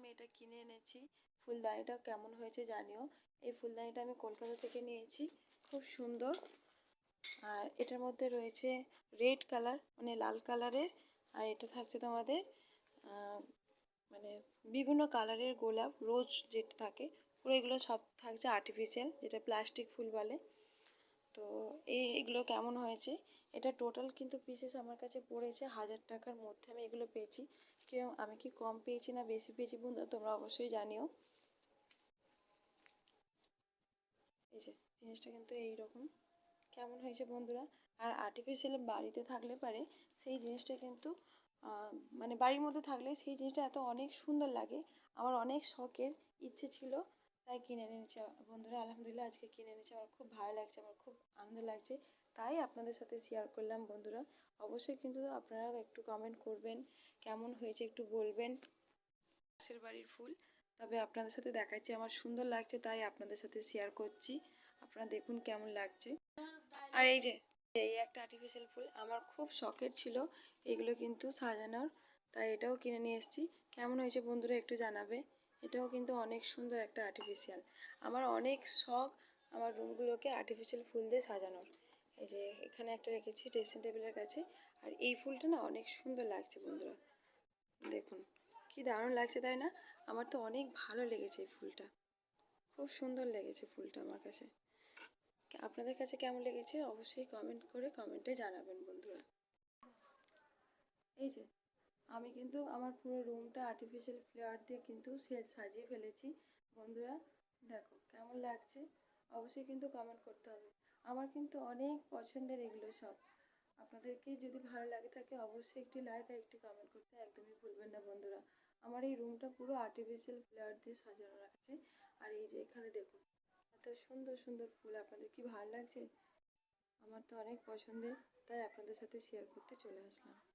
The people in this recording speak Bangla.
আমি এটা কিনে এনেছি। ফুলদানিটা কেমন হয়েছে জানিও। এই ফুলদানিটা আমি কলকাতা থেকে নিয়েছি। খুব সুন্দর। আর এটার মধ্যে রয়েছে রেড কালার মানে লাল কালারের। আর এটা থাকছে তোমাদের মানে বিভিন্ন কালারের গোলাপ, রোজ যেটা থাকে। পুরো এগুলো সব থাকছে আর্টিফিশিয়াল যেটা প্লাস্টিক ফুল বলে। তো এই এগুলো কেমন হয়েছে? এটা টোটাল কিন্তু পিসেস আমার কাছে পড়েছে হাজার টাকার মধ্যে আমি এগুলো পেয়েছি। কেউ, আমি কি কম পেয়েছি না বেশি পেয়েছি বন্ধু তোমরা অবশ্যই জানিও। এই যে, জিনিসটা কিন্তু এই রকম কেমন হয়েছে বন্ধুরা? আর আর্টিফিশিয়াল বাড়িতে থাকলে পারে, সেই জিনিসটা কিন্তু মানে বাড়ির মধ্যে থাকলে সেই জিনিসটা এত অনেক সুন্দর লাগে। আমার অনেক শখের ইচ্ছে ছিল তাই কিনে এনেছি বন্ধুরা, আলহামদুলিল্লাহ আজকে কিনে এনেছি, আমার খুব ভালো লাগছে, আমার খুব আনন্দ লাগছে। তাই আপনাদের সাথে শেয়ার করলাম বন্ধুরা। অবশ্যই কিন্তু আপনারা একটু কমেন্ট করবেন, কেমন হয়েছে একটু বলবেন। পাশের বাড়ির ফুল, তবে আপনাদের সাথে দেখাচ্ছি, আমার সুন্দর লাগছে, তাই আপনাদের সাথে শেয়ার করছি। আপনারা দেখুন কেমন লাগছে। আর এই যে, এই একটা আর্টিফিশিয়াল ফুল, আমার খুব শখের ছিল এগুলো কিন্তু সাজানোর, তাই এটাও কিনে নিয়ে এসেছি। কেমন হয়েছে বন্ধুরা একটু জানাবে। এটাও কিন্তু অনেক সুন্দর একটা আর্টিফিশিয়াল আমার অনেক শখ আমার রুমগুলোকে আর্টিফিশিয়াল ফুল দিয়ে সাজানোর। এই যে এখানে একটা রেখেছি ড্রেসিং টেবিলের কাছে, আর এই ফুলটা না অনেক সুন্দর লাগছে বন্ধুরা। দেখুন, কি দারুণ লাগছে, তাই না? আমার তো অনেক ভালো লেগেছে এই ফুলটা। খুব সুন্দর লেগেছে ফুলটা আমার কাছে। আপনাদের কাছে কেমন লেগেছে? অবশ্যই কমেন্ট করে কমেন্টে জানাবেন বন্ধুরা। এই যে আমি কিন্তু আমার পুরো রুমটা আর্টিফিশিয়াল ফ্লাওয়ার দিয়ে কিন্তু সাজিয়ে ফেলেছি। বন্ধুরা, দেখো কেমন লাগছে? অবশ্যই কিন্তু কমেন্ট করতে হবে। আমার কিন্তু অনেক পছন্দের এগুলো সব। আপনাদেরকে যদি ভালো লাগে থাকে, অবশ্যই একটি লাইক আর একটি কমেন্ট করতে একদমই ভুলবেন না বন্ধুরা। আমার এই রুমটা পুরো আর্টিফিশিয়াল ফ্লাওয়ার দিয়ে সাজানো রাখছে। আর এই যে এখানে দেখুন এত সুন্দর সুন্দর ফুল। আপনাদের কি ভালো লাগছে? আমার তো অনেক পছন্দের, তাই আপনাদের সাথে শেয়ার করতে চলে আসলাম।